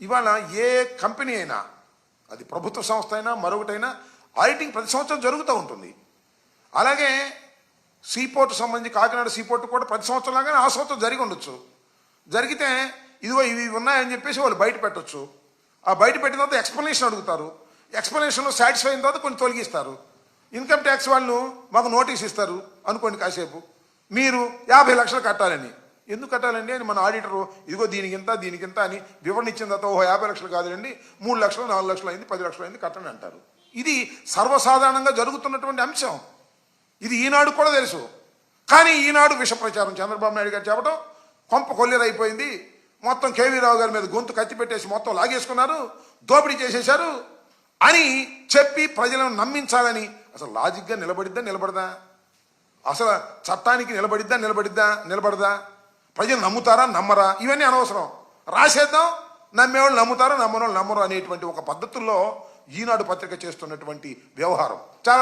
ఇవాళ ఏ కంపెనీ అయినా అది ప్రభుత్వ సంస్థ అయినా మరొకటైనా ఆడిటింగ్ ప్రతి సంవత్సరం జరుగుతూ ఉంటుంది. అలాగే సీపోర్ట్ సంబంధించి కాకినాడ సీపోర్ట్ కూడా ప్రతి సంవత్సరం లాగానే ఆ సంవత్సరం జరిగి ఉండొచ్చు. జరిగితే ఇదిగో ఇవి ఉన్నాయని చెప్పేసి వాళ్ళు బయట పెట్టొచ్చు. ఆ బయట పెట్టిన తర్వాత ఎక్స్ప్లెనేషన్ అడుగుతారు. ఎక్స్ప్లెనేషన్లో సాటిస్ఫై అయిన తర్వాత కొన్ని తొలగిస్తారు. ఇన్కమ్ ట్యాక్స్ వాళ్ళు మాకు నోటీస్ ఇస్తారు అనుకోండి కాసేపు. మీరు యాభై లక్షలు కట్టాలని. ఎందుకు కట్టాలండి అని మన ఆడిటరు ఇదిగో దీనికి ఇంత దీనికి ఇంత అని వివరణ ఇచ్చిన తర్వాత ఓహో యాభై లక్షలు కాదులేండి మూడు లక్షలు నాలుగు లక్షలు అయింది పది లక్షలు అయింది కట్టండి అంటారు. ఇది సర్వసాధారణంగా జరుగుతున్నటువంటి అంశం. ఇది ఈనాడు కూడా తెలుసు. కానీ ఈనాడు విష ప్రచారం చంద్రబాబు నాయుడు గారు చెప్పడం కొంప కొల్లేరైపోయింది. మొత్తం కేవీ రావు గారి మీద గొంతు కత్తి పెట్టేసి మొత్తం లాగేసుకున్నారు దోపిడీ చేసేశారు అని చెప్పి ప్రజలను నమ్మించాలని అసలు లాజిక్గా నిలబడిద్దా నిలబడదా? అసలు చట్టానికి నిలబడిద్దా నిలబడిద్దా నిలబడదా? ప్రజలు నమ్ముతారా నమ్మరా? ఇవన్నీ అనవసరం. రాసేద్దాం నమ్మేవాళ్ళు నమ్ముతారా నమ్మని వాళ్ళు నమ్మరు అనేటువంటి ఒక పద్ధతుల్లో ఈనాడు పత్రిక చేస్తున్నటువంటి వ్యవహారం. చాలా